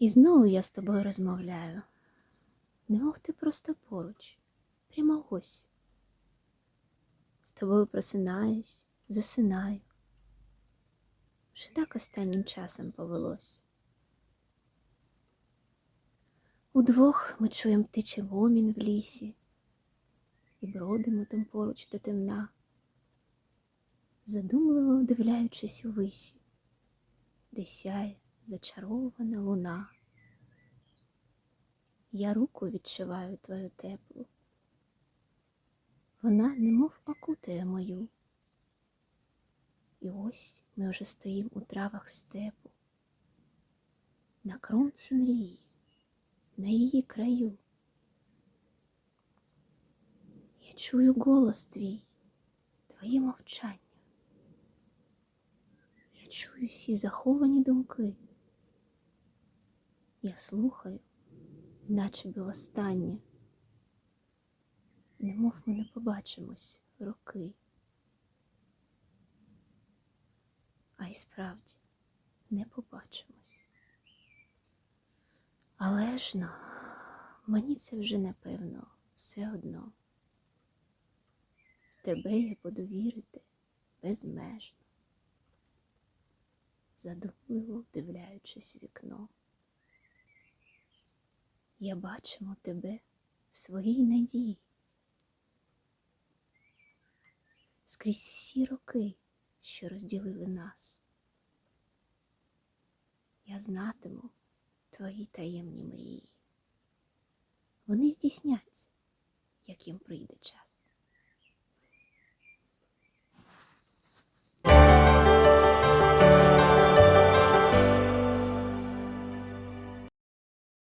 І знову я з тобою розмовляю, немов ти просто поруч, прямо ось. З тобою просинаюсь, засинаю. Вже так останнім часом повелось. Удвох ми чуєм птичий гомін в лісі і бродимо там поруч до темна, задумливо вдивляючись у висі, де сяє зачарована луна. Я руку відчуваю твою теплу. Вона немов окутає мою. І ось ми вже стоїм у травах степу, на кромці мрії, на її краю. Я чую голос твій, твоє мовчання. Я чую всі заховані думки. Я слухаю, наче би востаннє, немов ми не побачимось роки. А й справді не побачимось. Але ж ну, мені це вже напевно все одно. В тебе я буду вірити безмежно, задумливо вдивляючись вікно. Я бачимо тебе в своїй надії. Скрізь всі роки, що розділили нас. Я знатиму твої таємні мрії. Вони здійсняться, як їм прийде час.